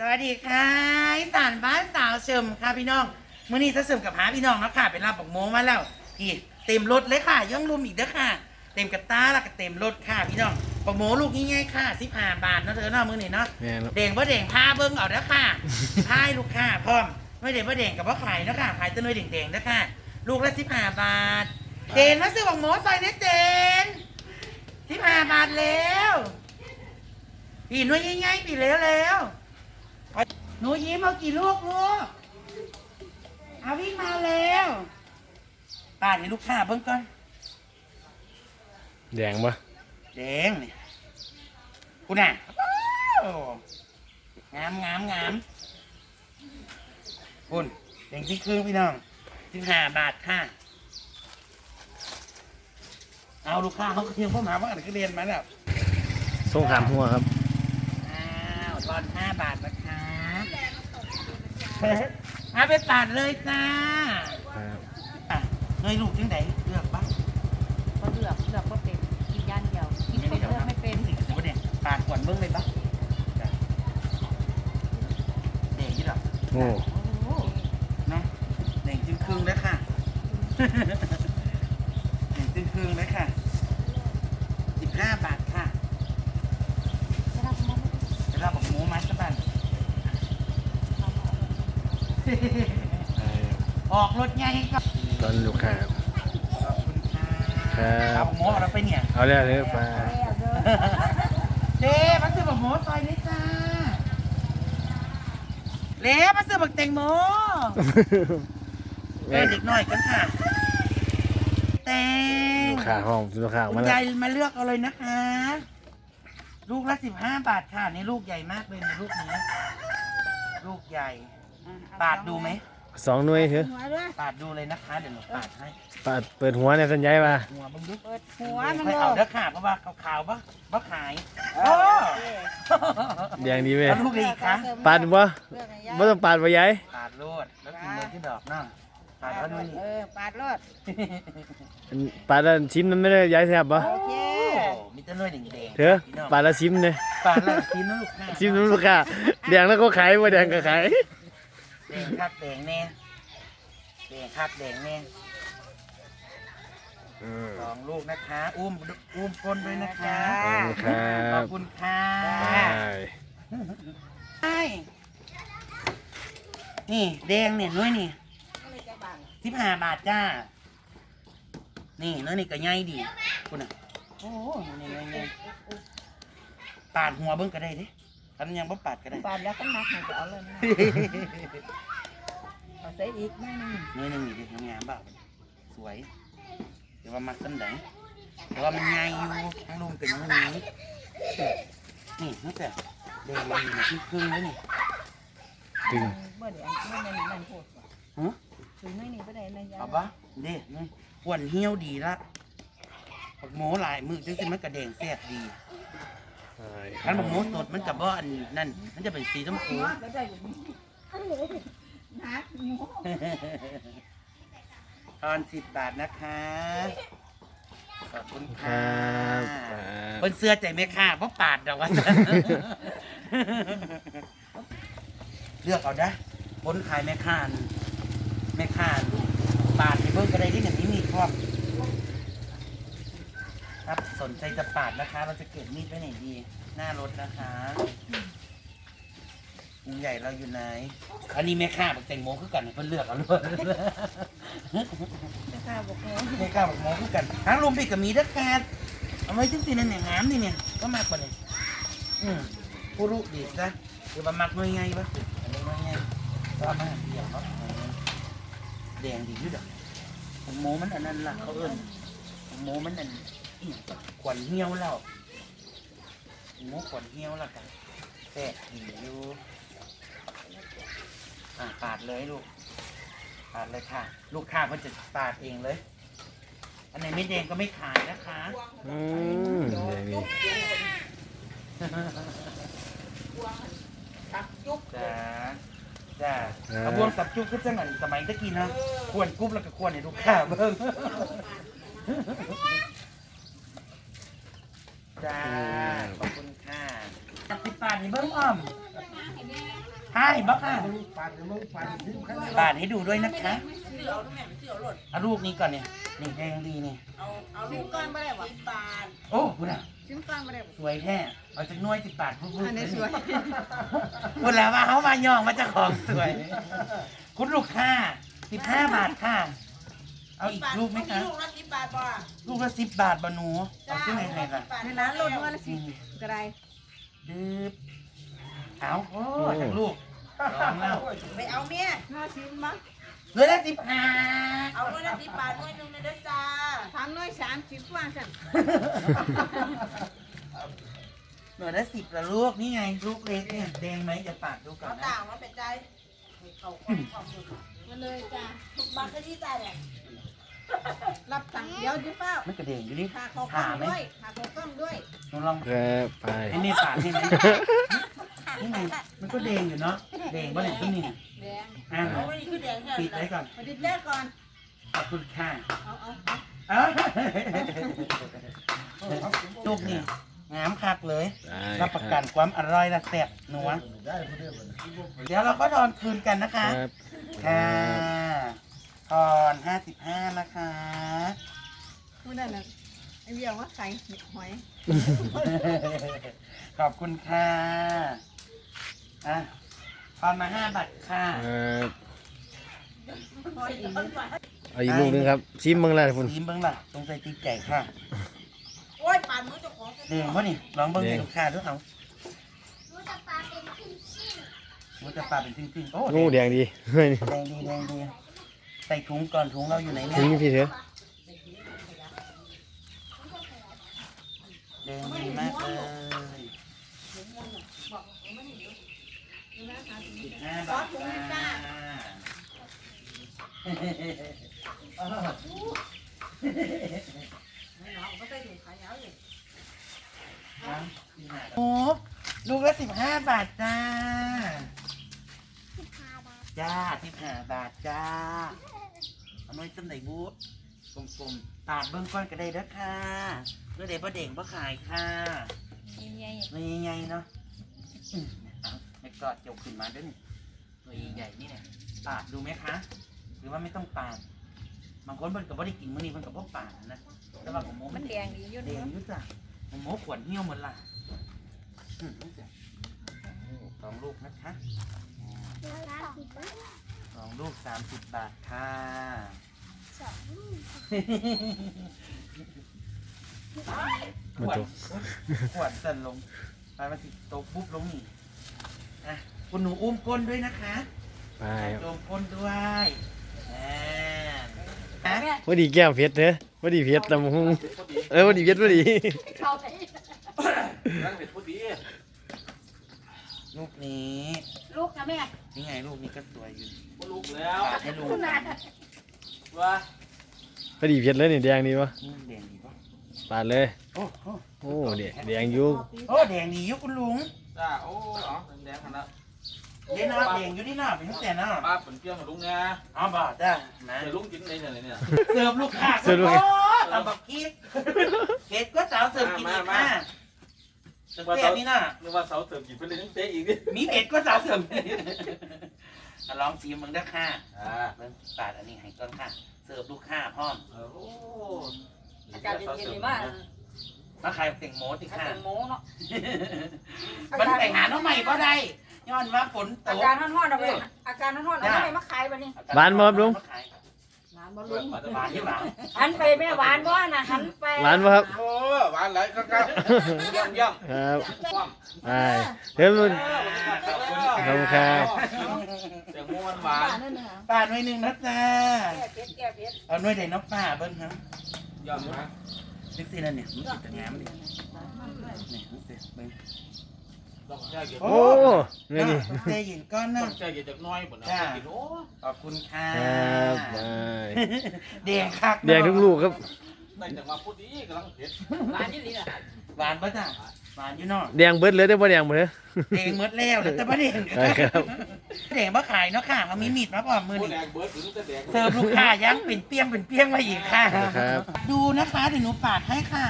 สวัสดีค่ะอีสานบ้านสาวเฉิมค่ะพี่น้องมื้อนี้จะเฉิมกับหาพี่น้องเนาะค่ะไปรับบักโมมาแล้วอีเต็มรถเลยค่ะย่องลุมอีกเด้อค่ะ เต็มกระตาแล้วก็เต็มรถค่ะพี่น้องบักโมลูกง่ายๆค่ะ15บาทเนาะเธอเนาะมื้อนี้เนาะแม่นครับ เด่งบ่เด่งพาเบิ่งเอาเด้อค่ะ พายลูกค้าพร้อมไม่เด่งบ่เด่งกับบ่ขายเนาะค่ะขายแต้นวยเด่งๆเด้อค่ะ ลูกละ15บาทเจนมาซื้อบักโมใส่เนี่ยเจน15บาทแล้วพี่หนุ่ยง่ายๆพี่แล้วแล้ว หนูยิ้มเอากี่ลูกลูกเอาวิ่งมาแล้วป้าให้ลูกค้าเบิ่งก่อนแดงปะแดงนี่คุณน่ะโอ้งามงามงามคุณแดงที่ครึ่งพี่น้องสิบห้าบาทค่ะ เอาลูกค้าเขาเที่ยวเข้ามาว่าอะไรก็เรียนมาแล้วส่งขามหัวครับ อ้าวตอนห้าบาทนะคะ เอาไปตัดเลยจ้าครับอะเงยลูกยังไงเลือกบ้างก็เลือกเลือกก็เป็นกินย่านเดียวกินเป็นเลือกไม่เป็นสิ่งที่เนี่ยปาดก่อนเบิ้งเลยบ้างจ้ะเด็กยี่หรอโอ้โอ้โหเนาะเด็กจึงครึ่งแล้วค่ะเด็กจึงครึ่งแล้วค่ะสิบห้าบาทค่ะ จะรับมั้ย จะรับบอกหมูมัดสักบัน ไอ้ออกรถไงก็ตอนลูกค้าครับขอบคุณค่ะครับเอาบอกหมูเอาเราไปเนี่ย เอาแล้วเลยปลาเจ๊มาซื้อบักหมูซอยนี้จ้าเล่มาซื้อบักแตงโมเออเด็กน้อยกันค่ะ แตงลูกค้าห้องลูกค้าคุมาณแล้วยายมาเลือกเอาเลยนะคะ ลูกละสิบห้าบาทค่ะ นี่ลูกใหญ่มากเลยในลูกนี้ ลูกใหญ่ ปาดดูไหมสองหน่วยเถอะหัวด้วยปาดดูเลยนะคะ เดี๋ยวหนูปาดให้ปาดเปิดหัวในสัญญาณมาหัวบังดุเปิดหัวมันไม่โลเอาดเด้อค่ะเพราะว่าขาวๆบ่บ่ขายโอ้แดงดีเว้ยเอาลูกเลยค่ะปาดบ่เลือกให้ยายไม่ต้องปาดบ่ยายปาดโลดแล้วกินเลยที่ดอกเนาะปาดแล้วนี่เออปาดรอดอันปาดแล้วชิมมันไม่ได้ยายแซ่บปะโอเคมีแต่น้อยแดงๆเถอะพี่น้องปาดแล้วชิมเลยปาดแล้วกินนะลูกค่ะชิมน้ำลูกค้าแดงแล้วก็ขายบ่แดงก็ขาย แดงคักแดงแน่แดงคักแดงแน่อืมสองลูกนะคะ อุ้มอุ้มก้นด้วยนะคะขอบคุณครัขอบบคุณค่ะไปใช่นี่แดงเนี่ยน้อยนี่สิบห้าบาทจ้า นี่น้อยนี่ก็ใหญ่ดีคุณอะโอ้โหนี่นี่นี่ปาดหัวเบิ้งก็ได้เดิ คันยังบ่ปาดก็ได้ปาดแล้วก็นักให้จะเอาเลยนะเอาใส่อีกนิดนึงน้อยหนึงนี่ดิงามๆเปล่าสวยเดี๋ยวว่ามักสันไดแต่ว่ามันใหญ่อยู่ทั้งลุงกับยังนี้นี่นี่แต่แดงดีนะที่ครึ่งแล้วนี่ตึงเมื่อเดี๋ยวไม่นั่นนั่นพูดฮะถึงไม่นี่ไม่ได้นะยายเอาปะเด้นี่ขวนเหี่ยวดีละบักโมหลายมือจังสิมันกระแดงแซ่บดี คันบักโมสดมันกับว่าอันนั่นมันจะเป็นสีชมพูแล้วได้อยู่นักหมูตอนสิบบาทนะคะขอบคุณคค่ะรับบนเสื้อใจไหมค่ะเพราะปาดดอกว่าเลือกเอาได้คนขายแม่ค้านี่แม่ค้านี่ปาดให้เบิ่งก็ได้ที่อย่างนี้มีครอบ ครับสนใจจะปาดนะคะ เราจะเก็บมีดไว้ไหนดี หน้ารถนะคะลุงใหญ่เราอยู่ไหน อันนี้แม่ค้าบอกแตงโมคือกันเพิ่นเลือกเอาเลยจะข้าบอกเลยแม่ค้าบอกโมคือกันทั้งลุมพี่กับมีด้อแกดเอาไว้จังสินั่นเนี่ยงามนี่เนี่ยก็มากกว่านี้อืมผู้รู้ดีซะคือว่ามักหน่วยไงวะอันนี้หน่วยไงก็เอามาเดียวเนาะแดงดีอยู่ดอกของโมมันอันนั้นล่ะเขาเอิ้นของโมมันอัน อีหยังขวัญเหี่ยวแล้วของโมขวัญเหี่ยวแล้วกันแตกดีอยู่อะปาดเลยลูกปาดเลยค่ะ ลูกค้าเขาจะปาดเองเลย อันไหนไม่แดงก็ไม่ขายนะคะ อืมแดงดีจ้าจ้าเอาบวงสับจุ๊บขึ้นจังหวัดสมัยตะกี้นะ ควรกรุ๊บแล้วก็ควรให้ลูกค้าเบิ่ง จ้า ขอบคุณค่ะจับติดปากนี่เบิ่งอ้อมใช่บ้าค่ะปาดมึงปาดทิ้งข้างบาดให้ดูด้วยนะคะเอาลูกนี้ก่อนเนี่ยนี่แดงดีนี่ซิมก้อนไม่ได้หรอโอ้คุณอะซิมก้อนไม่ได้หรอสวยแท้เอาจากหน้วยสิบบาทพูดๆอันนี้สวยคุณแล้วว่าเขามาย่องมาจากของสวย คุณลูกค้าสิบห้าบาทค่ะ เอาอีกลูกไหมคะลูกละสิ บบาทบ่ลูกละสิบบาทบะหนูเอาขึ้นไหนไหนล่ะในร้านรถว่าละสิกระไรดืบเอาโอ้จากลูกลองแล้วไปเอาเมียห้าซิมมั้งเหลือละสิบห้าเอาด้วยละสิบบาทด้วยหนึงเลยเด้อจ้าสามน้อยสามสิบว่าสั่นเหลือละสิบละลูกนี่ไงลูกเล็กเนี่ยแดงไหมจะปาดดูก่อเอานนะต่างมาเป็นใจเขาความความสุขมาเลยจ้าทุกบาทก็ที่ใจเนี่ย รับตังค์เดี๋ยวดิเป้ามันกระเด้งอยู่นี่ขาเขากล้ขาองไหมด้วยขาเขากล้องด้วยหนูลองครับไปไอ้นี่ปาดนี่ไหมนี่ไงมันก็แดงอยู่เนาะแดงบ่เนี่ยที่นี่แดงอ่าเอาไว้นี่คือแดงแค่ปิดไว้ก่อนมาดิแรกก่อนขอบคุณค่ะเอาเอาเอาเอ้าลูกนี่งามคักเลย ได้รับประกันความอร่อยและแซ่บนัวได้พอดีเดี๋ยวเราก็ทอนคืนกันนะคคะรับ ค่ะ ทอนห้าสิบห้านะคะพูดได้เลยไอ้เบี้ยว่าใครหอยขอบคุณค่ะอะทอนมาห้าบาทค่ะ ครับพออีกคนมาเอาอีกลูกหนึงครับชิมเบิ่งแล้วคุณยิ้มเบิ้งล่ะตรงใจตีไก่ค่ะโอ้ยปานมือเจ้าของเด้งวะนี่ลองเบิ้งให้ลูกค้าด้วยเอามูจะปลาเป็นชิ้นๆโอ้งูแดงดีเฮ้ย แดงดีแดงดี ใส่ถุงก่อนถุงเราอยู่ไหนเนี่ถึยงนี่พี่เถอะแดงดีมากเลยสิบห้าบาทจ้าโอ้ลูกละสิบห้าบาทจ้า จ้าสิบห้าบาทจ้าเอาหน่อยสำไหนบู๊กลมๆปาดเบิ้งก้อนก็ได้เด้อค่ะเมื่อเด็กพ่อเด่งพ่อขายค่ะใหญ่ตัวใหญ่ๆเนาะอืมเอาไม่กอดเจียวขึ้นมาด้วยนี่ตัวใหญ่ๆนี่เนี่ยปาดดูไหมคะ หรือว่าไม่ต้องปาด บางคนมันกับว่าได้กินมื้อนี้มันกับพวกปาดนะแต่ว่าของโมๆมัมันนแดงดีอยู่แดเนาะงอยุ่จ้ะของโมขวดเหี่ยวหมดละอืมนี่จ้ะสองลูกนะคะ สองลูกสามสิบบาทค่ะขมาวดจบขวดสั่นลงไปมาติดโต๊ะปุ๊บลงนี่อะคุณหนูอุ้มก้นด้วยนะคะไปครับโดมก้นด้วยอ่าฮะพอดีแก้มเพชรเถอะพอดีเพชรตำหุงเออพอดีเพชรพอดีเข้าไปนั่งเป็นผู้ดี ลูกนี้ลูกนะแม่นี่ไงลูกนี้ก็สวยอยู่บ่ลุกแล้วปาดให้ลูกว่าพอดีเพชรเลยนี่แดงดีวะอืมแดงดีปะปาดเลย โอ้โหโอ้แดงแดงอยู่โอ้แดงดีอยู่คุณลุงจ้าโอ้อ๋อแดงขนาดเดี๋ยวนะแดงอยู่ที่หน้าเป็นแต่หน้าป้าเป็นเพี้ยงกับลุงไงอ๋อบ่จ้านะเดี๋ยวลุงกินในเนี่ยเนี่ยเสิร์ฟลูกค้าเสิร์ฟลูกโอ้ค้าตำบักคิดเผ็ดก็สาวเสิร์ฟกินอีกค่ะ เสิร์ฟแซ่บนี่น่ะนึกว่าเสาเติมกินไปเลยทั้งเตะอีกดิมีเผ็ดก็สาวเสิร์ฟอะลองซีมึงเด้อค่ะอ่าเบิ่งปาดอันนี้ให้ก่อนค่ะ เสิร์ฟลูกค้าพร้อม โอ้อากาศเย็นๆดีมากมาขายเต่งโมติค่ะแตงโมเนาะมันไปหาน้องใหม่ก็ได้ ย้อนว่าฝนตอาก การร้อนๆเอาไปอาการร้อนๆเอาไปมาขายบัดนี้ หวานบ่ครับลุง น้ำบ่ลุงหวานยี่หวานหันไปแม่หวานบ่น่ะหันไปหวานป่ะครับโอ้หวานไหลก็ก็ย่ำย่ำครับความไปเฮ้ยมันขอบคุณครับเสียงม้วนหวานนั่นน่ะป้าหน่วยหนึ่งนะจ้าแก้เผ็ดแก้เผ็ดเอาหน่วยใดน้องป้าเบิ้งครับย่ำนะนึกสินั่นเนี่ยมันติดแต่งามดินี่นึกสิเบิ้ง ต้องแช่เย็นโอ้โอ้เนี่ยนี่เจยินก้อนต้นะองแช่เย็นจากน้อยหมดนะกินโอ้ขอบคุณค่ะครับไปแดงคักแดงทุกลูกครับได้แต่ว่าผู้ดีกำลังเผ็ดหวานนี่ลีล่ะหวานปะจ้าหวานอยู่เนาะแดงเบิดเลยแต่บ่แดงหมดเลยแดงหมดแล้วแต่ว่าแดงใช่ครับ แดงมาขายเนาะค่ะเอามีมีดมาพร้อมมือผู้นี่ แดงเบิร์ดถึงจะแดงเสิร์ฟลูกค้ายังเป็นเปี้ยงเป็นเปี้ยงมาอีกค่ะ ครับ ดูนะคะเดี๋ยวหนูปาดให้ค่ะ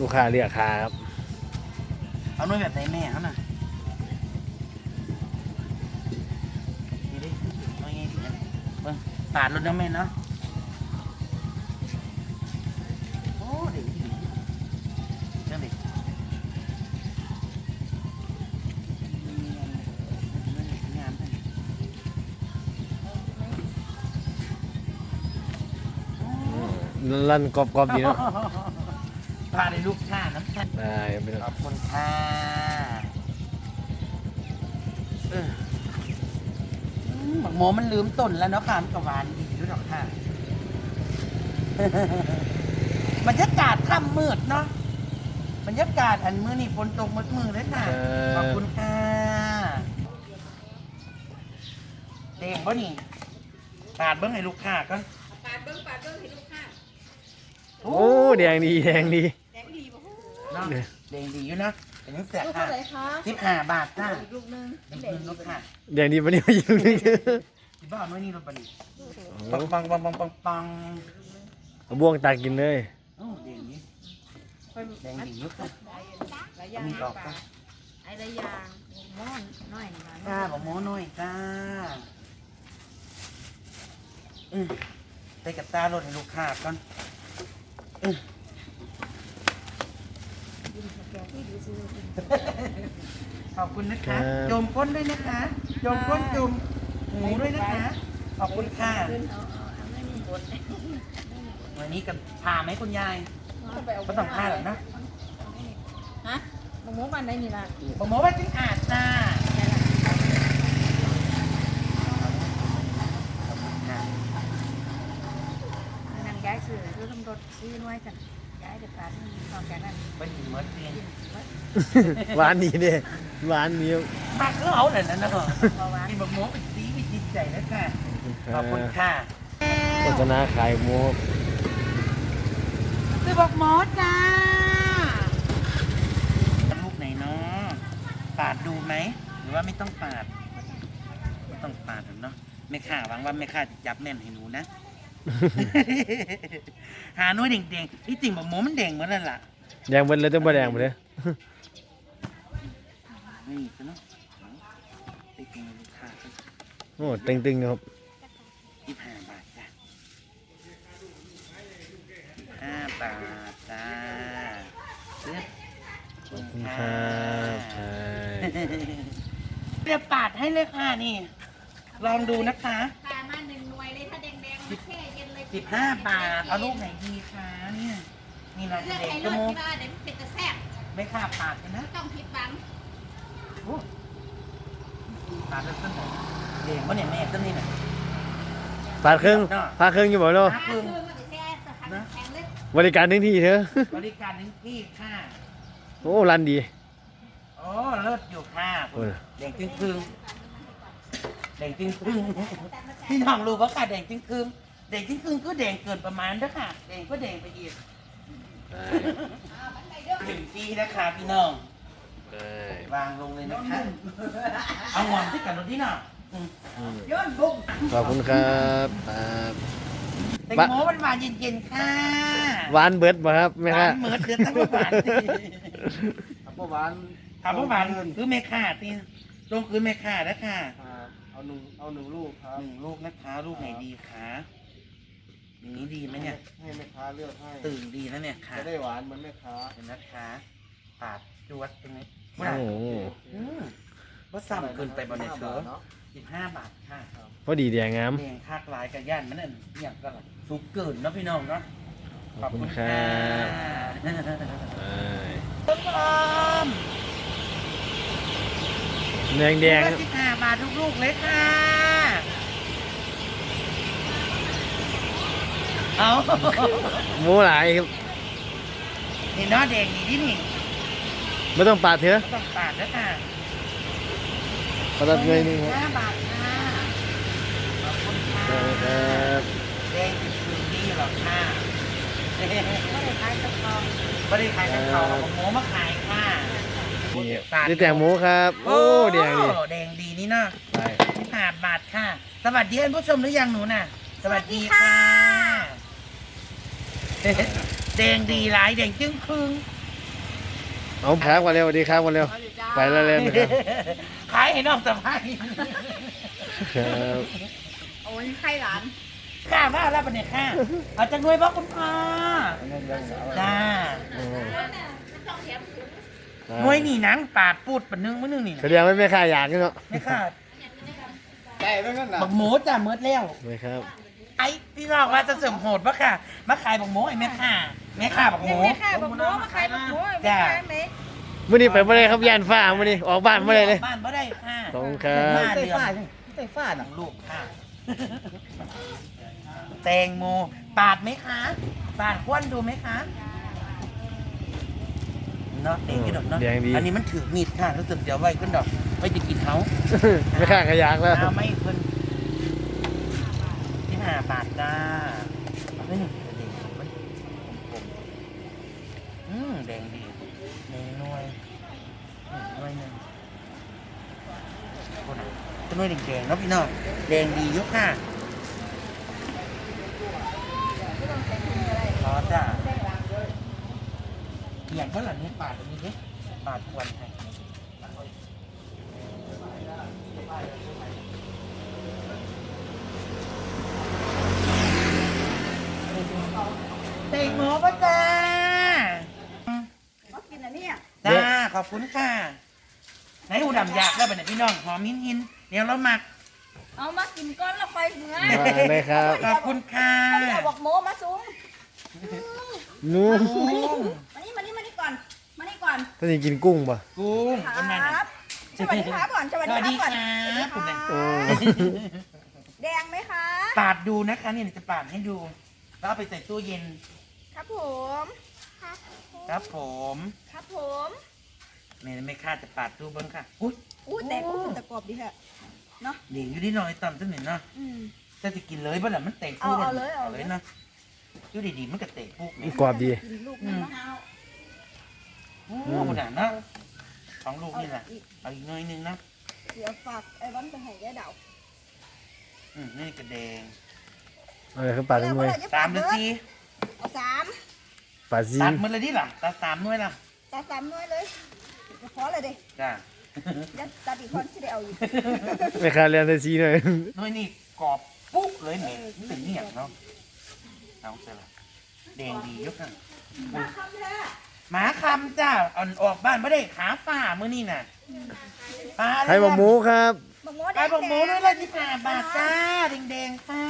ลูกค้าเรียกคาครับเอาหน่วยแบบไหนแม่เขาน่ะนี่ดิหน่วยไงดิเนี่ยเบิ่งปาดรถน้ำแม่เนาะโอ้เด็กดีเรื่องเด็กงามเลยลั่นกรอบๆดีเนาะ พาในลูกค้าน้ำตาลได้ไม่ขต้อองบคุณค่ะเอออืมหมักโมมันลืมต้นแล้วเนาะค่ะมันก็หวานดีด้วยหรอกค่ะบรรยากาศค่ำมืดเนาะบรรยากาศอันมือนี่ฝนตกมืดมือเลยค่ะขอบคุณค่ะเด้งป่ะนี่ปาดเบิ้งให้ลูกค้าก่อน ปาดเบิ้งปาดเบิ้งให้ลูกค้า โอ้แดงดีแดงดีแดงดีบ่ฮู้เนาะเด้งดีอยู่นะแต่ยังแสบลูกค่ะเท่าไหร่คะสิบห้าบาทจ้าอีกลูกหนึงน้ำพึ่งลูกค้าแดงดีปะเนี่ยอยู่นึงที่บ้านน้อยนี่เราปะนี่โอ้ปังปังปังปังปังปังเอาบ่วงตากินเลย โอ้เด้งดีแดงดีอยุค่ะหลายอย่างมีดอกค่ะไอ้หลายอย่างม่อนน้อยหน่อยจ้าบอกหมอหน่อยจ้าอืมไปกับตาลดให้ลูกค้าก่อนอืมยิ้มแกที่ดูซื้อ ขอบคุณนะคะโจมก้นด้วยนะคะโจมก้นจุ่มหมูด้วยนะคะ ขอบคุณค่ะขึ้นเอาเอาเอาไม่มีบทวันนี้กับผ่าไหมคุณยายก็ต้องผ่าหรอกนะฮะมะม่วงมันได้นี่ล่ะบอกหมอว่าจึงอาจจ้าขอบคุณค่ะนางย้ายซื้อซื้อตำรวจซื้อน้อยกันย้ายเด็ดขาดนอกจากนั้นเป็นถึงเมื่อเรียน หวานดีเด้หวานดีครับมากแล้วเอาหน่อยนะเนาะเพราะว่ากินบอกหมอเป็นสีมีจิตใจนะค่ะขอบคุณค่ะโฆษณาขายหมูซื้อบอกหมอจ้าลูกไหนเนาะปาดดูไหม หรือว่าไม่ต้องปาด ไม่ต้องปาดหรอกเนาะไม่ข่าหวังว่าไม่ข่าจะจับแม่นให้หนูนะหาหน้อยเด่งๆที่จริงบอกหมอมันเด่งเหมือนนั่นล่ะแดงเบิดเลยต้องบ่แดงหมดเลย นี่ซะเนาะไปกินลูกค้าก็โอ้ตึงๆครับยี่ห้าบาทจ้ะห้าบาทจ้าซื้อขอบคุณครับใช่เรียบปาดให้เลยค่ะนี่ ลองดูนะคะปาดมาหนึ่งหน่วยเลยถ้าแดงๆมันแช่เย็นเลยสิบห้าบาท เอาลูกไหนดีคะเนี่ย นี่นะเลือกเด็กให้จรถมูก ไม่ค่าปาดกันนะต้องผิดหวังโอ้ปาดแล้วต้นไหนเด็กวะเนี่ยแม่ต้นนี้น่ะปาดครึ่งปาดครึ่งอยู่บ่เนาะปาดคือมันจะแช่สถานแข็งเลยบริการถึงที่เถอะ บริการถึงที่ค่ะโอ้รันดี โอ้เลิศอยู่ค่ะโอ้ยแดงจึงครึ่งแดงจึงครึ่งพี่น้องรู้ว่าค่ะแดงจึงครึ่งแดงจึงครึ่งก็แดงเกินประมาณนะค่ะแดงก็แดงไปอีก ถึงที่นะคะพี่น้องวางลงเลยนะคะเอาหวานที่กันรถที่น่ะอืมย้อนบุ้งขอบคุณครับครับแตงโมมันหวานเย็นๆค่ะหวานเบิดบ่ครับแม่หครัวาบนเหมือนเดือดตั้งหวานสิครับเมื่อวานถามว่าหวานคือแม่ค่าตีลงคือแม่ค่าแล้วค่ะครับเอาหนึ่งเอาหนึ่งลูกครับ หนึ่งลูกนะคะลูกไหนดีคะ อย่างนี้ดีไหมเนี่ย ให้แม่ค้าเลือกให้ตื่นดีนะเนี่ยค่ะจะได้หวานเหมือนแม่ค้าเห็นนะคะปาดจวดตรงนี้โอ้โหอืมว่าซ้ำเกินไปบนในเชื้อเนาะสิบห้าบาทค่ะพอดีแดงงามแดงคากลายกับย่านมันนั่นเนี่ยก็ละสุกเกินเนาะพี่น้องเนาะขอบคุณครับขอบคุณใช่ค่ะแดงแดงสิบห้าบาททุกลูกเลยค่ะ เอาหมูหลายครับเห็นเนาะแดงดีที่นี่ไม่ต้องปาดเถอะต้องปาดแล้วค่ะขอตัดเงยหนึงครับห้าบาทค่ะขอบคุณค่ะขอบคุณครับแดงติดคืนดีหรอกค่ะไม่ได้ขายตะกองไม่ได้ขายกับเขาเอาหมูมาขายค่ะนี่ปาดนี่แตงหมูครับ โอ้แดงดีแดงดีนี่เนาะไปที่ผ่าบาทค่ะ สวัสดีท่านผู้ชมหรือยังหนูน่ะ สวัสดีค่ะ แดงดีหลายแดงจึ้งครึ่งเอาครับมาเร็วสวัสดีครับมาเร็ว ไปแล้วเล่นนะครับขายให้น้องสะพายครับโอ้ยใครหลานข้าว่าแล้วปะเนี่ยข้าเอาจังด้วยบ่คุณพ่อจ้าหน่วยนี่หนังปาดปูดปะนึงมื้อนึงนี่แสดงว่าไม่ค่าอยากนี่เนาะไม่ค่ะได้แล้วนั่นน่ะบักหมูจ้าเมิดแล้วไม่ครับ ไอ้ที่เราว่าจะเสริมโหดปะค่ะ มาขายบักหมูไอ้แม่ค่ะแม่ค่ะบักหมู แม่ค่ะบอกหมูมาขายบอกหมูไม่จ้าขายไหมมื่อนี้ไปเมื่อไรครับยานฟ้ามื่อนี้ออกบ้านเมื่อไรเลย บ้านบ่ได้ค่ะขอบคุณครับ มาเดือนไต้ฟ้าหนังลูกค่ะแตงโมปาดไหมคะปาดควนดูไหมคะเนาะเด็กกินดอกเนาะแดงดี อันนี้มันถือมีดค่ะรู้สึกเดี๋ยวไว้ขึ้นดอกไว้จะกินเขาไม่ค่าขยากแล้ว เอาไม่เพิ่นที่หาบาทจ้าไม่หนึ่งแดงมันกลมๆอืมแดงดีแดงน่วยน่วยหนึ่งคนน่ะเป็นน่วยแดงๆเนาะพี่น้องแดงดียุค่ะรอจ้าอย่างก็หลังนี้ปาดตรงนี้ดิปาดควันให้ เตงโมปะจ้า มากินอันเนี้ย จ้า ข อบคุณค่ะไหนหูดำอยากแล้วบัดนี้พี่น้องหอมหินหินเดี๋ยวเราหมัก เอามากินก้อนแล้วไฟเหมือนมาเลยครับขอบคุณค่ะเขาเรียกบอกหมูมาซุ้มนู้กุ้งมานี่มานี่มานี่ก่อน มานี่ก่อนท่านจะกินกุ้งป่ะกุ้งคประมาณรันั้นบสวัสดีครับก่อนสวัสสวัสดีดีครับก่อนครับคุณแม่โอ้แดงไหมคะ ปาดดูนะคะนี่จะปาดให้ดู แล้วเอาไปใส่ตู้เย็น ครับผม ครับผม ครับผม ไม่ไม่คาดจะปาดดูเบ้างค่ะอุ้ยอู้แตกอู้ตะกรอบดีแฮะเดี๋ยวอยู่ที่น้อยตอนต้นหนึ่งเนาะอืมจะจะกินเลยบ้างล่ะมันเตะเอาปุ๊บเอาเลยเอาเลย เนาะอยู่ดีๆมันก็เตะปุ๊บเนี่ยกรอบดี กินลูกมันนะโอ้โหขนาดนั้นสองลูกนี่แหละเอาอีกหน่อยนึงนะเดี๋ยวฝากไอ้วันไปให้ยายดาวอืมนี่กระแดงเอาเลยครับปลาเป็นมวยสามหรือสี่เอาสามปลาซีตัดนมันเลยดิล่ะตัดสามหน่วยล่ะตัดสามหน้อยเลย พอเลยดิจ้าเดี๋ยวตัดอีกคนที่ได้เอาอยู่ไม่ค่าเรียนได้ซีหน่อยหน่วยนี่กรอบปุ๊บเลยเนี่ยมันเป็นเนี่ยเนาะเอาเสร็จละแดงดียกอะมาคำแท้หมาคำจ้าอ่อนออกบ้านไม่ได้ขาฝ่ามื้อนี่น่ะปลาใครบอกหมูครับบอกหมูไอ้บอกหมูด้วยละที่ผ่าบาทจ้าแดงๆค่ะ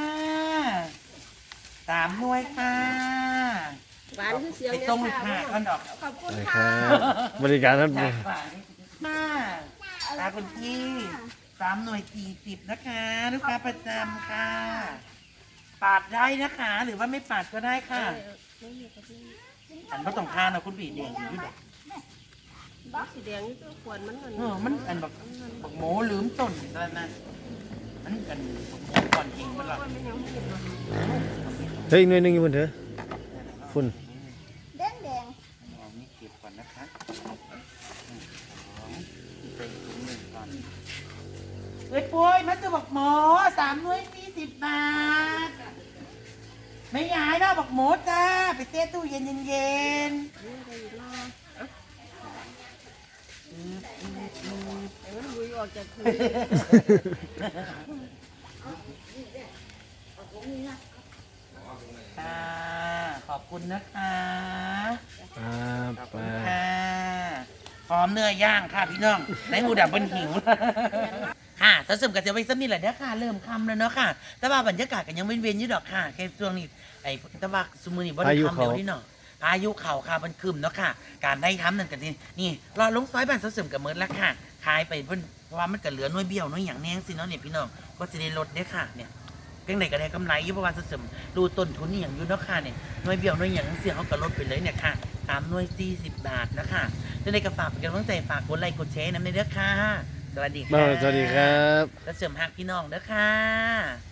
สามหน่วยค่ะ หวานคือเสียงไปตรงลูกค้าก่อนดอกขอบคุณเลยคค่ะรับบริการท่านจากฝ่ายมาตาคุณพี่สามหน่วยสี่สิบนะคะลูกค้าประจำค่ะ ปาดได้นะคะ หรือว่าไม่ปาดก็ได้ค่ะอันก็ต้องทานนะคุณบีแดงอยู่ด้วยสีแดงนี่ก็ควรมันเหมือนเออมันอันแบบบักหมูลืมต้นอะไรนะมันกันบักหมูก่อนจริงมันหรอเฮ้ยอีกหน่วยหนึงอยู่บนเถอะ คุณแดงแดงเอานี่เก็บก่อนนะคะอืมสองใส่ถุงหนึ่งก่อนเฮ้ยปุ้ยมาซื้อบักหมูสามหน่วยสี่สิบบาท ไม่ย้ายเนาะบักหมูจ้า ไปเต้ตู้เย็นเย็นๆมันลุยออกจากคือค่ะ ขอบคุณนะคะครับขอบไปคุณค่ะหอมเนื้อย่างค่ะพี่น้องในหมูดับเบิ้ลหิว ค่ะถ้าสมกับจะไปสักนิดแหละเด้อค่ะ เริ่มคำแล้วเนาะค่ะ แต่ว่าบรรยากาศก็ยังเว้นๆอยู่ดอกค่ะแค่ช่วงนี้ไอ้แต่ว่าสมือนี่บ่ได้คำเดียวนี่เนาะอายุเข่าค่ะมันคืมเนาะค่ะ การได้ทำนั่นกันนี่นี่รอลงซอยบ้านเสริมกับเมิดแล้วค่ะขายไปเพิ่นเพราะว่ามันก็เหลือน้อยเบี้ยวน้อยอย่างแน่สิเนาะเนี่ยพี่น้องก็จะได้ลดเด้อค่ะเนี่ย เพียงใดก็ได้กำไรอยู่เพราะว่าเสริมดูต้นทุนนี่อย่างอยู่เนาะค่ะเนี่ยหน่วยเบี้ยวหน่วยอย่างเสียเขาก็ลดไปเลยเนี่ยค่ะสามหน่วยสี่สิบบาทนะคะจะได้กระฝากเป็นกำลังใจฝากกดไลค์กดแชร์น้ำในเด้อค่ะ สวัสดีมาค่ะสวัสดีครับ แล้วเสริมหักพี่น้องเด้อค่ะ